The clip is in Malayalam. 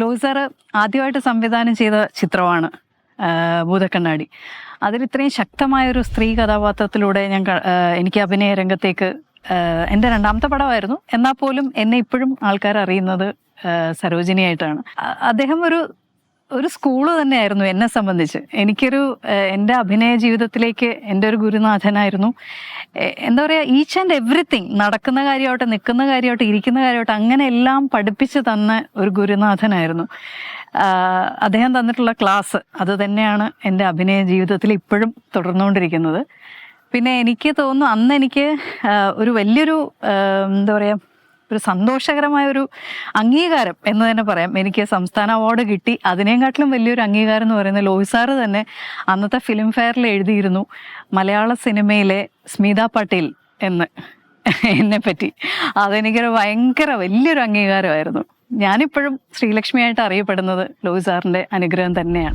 ലോയി സാറ് ആദ്യമായിട്ട് സംവിധാനം ചെയ്ത ചിത്രമാണ് ഭൂതക്കണ്ണാടി. അതിൽ ഇത്രയും ശക്തമായൊരു സ്ത്രീ കഥാപാത്രത്തിലൂടെ ഞാൻ എനിക്ക് അഭിനയ രംഗത്തേക്ക് എന്റെ രണ്ടാമത്തെ പടമായിരുന്നു. എന്നാൽ പോലും എന്നെ ഇപ്പോഴും ആൾക്കാർ അറിയുന്നത് സരോജിനിയായിട്ടാണ്. അദ്ദേഹം ഒരു ഒരു സ്കൂൾ തന്നെയായിരുന്നു എന്നെ സംബന്ധിച്ച്. എനിക്കൊരു എന്റെ അഭിനയ ജീവിതത്തിലേക്ക് എന്റെ ഒരു ഗുരുനാഥനായിരുന്നു. എന്താ പറയുക ഈച്ച് ആൻഡ് എവറിത്തിങ് നടക്കുന്ന കാര്യമാവട്ടെ നിൽക്കുന്ന കാര്യമാവട്ടെ ഇരിക്കുന്ന കാര്യമാവട്ടെ അങ്ങനെ എല്ലാം പഠിപ്പിച്ചു തന്ന ഒരു ഗുരുനാഥനായിരുന്നു. അദ്ദേഹം തന്നിട്ടുള്ള ക്ലാസ് അത് തന്നെയാണ് എന്റെ അഭിനയ ജീവിതത്തിൽ ഇപ്പോഴും തുടർന്നുകൊണ്ടിരിക്കുന്നത്. പിന്നെ എനിക്ക് തോന്നുന്നു അന്ന് എനിക്ക് ഒരു വലിയൊരു എന്താ പറയുക ഒരു സന്തോഷകരമായ ഒരു അംഗീകാരം എന്ന് തന്നെ പറയാം. എനിക്ക് സംസ്ഥാന അവാർഡ് കിട്ടി. അതിനേക്കാട്ടിലും വലിയൊരു അംഗീകാരം എന്ന് പറയുന്നത് ലോഹി സാറ് തന്നെ അന്നത്തെ ഫിലിം ഫെയറിൽ എഴുതിയിരുന്നു. മലയാള സിനിമയിലെ സ്മിത പട്ടേൽ എന്ന്. എന്നെ പറ്റി അതെനിക്കൊരു ഭയങ്കര വലിയൊരു അംഗീകാരമായിരുന്നു. ഞാനിപ്പോഴും ശ്രീലക്ഷ്മിയായിട്ട് അറിയപ്പെടുന്നത് ലോഹി സാറിന്റെ അനുഗ്രഹം തന്നെയാണ്.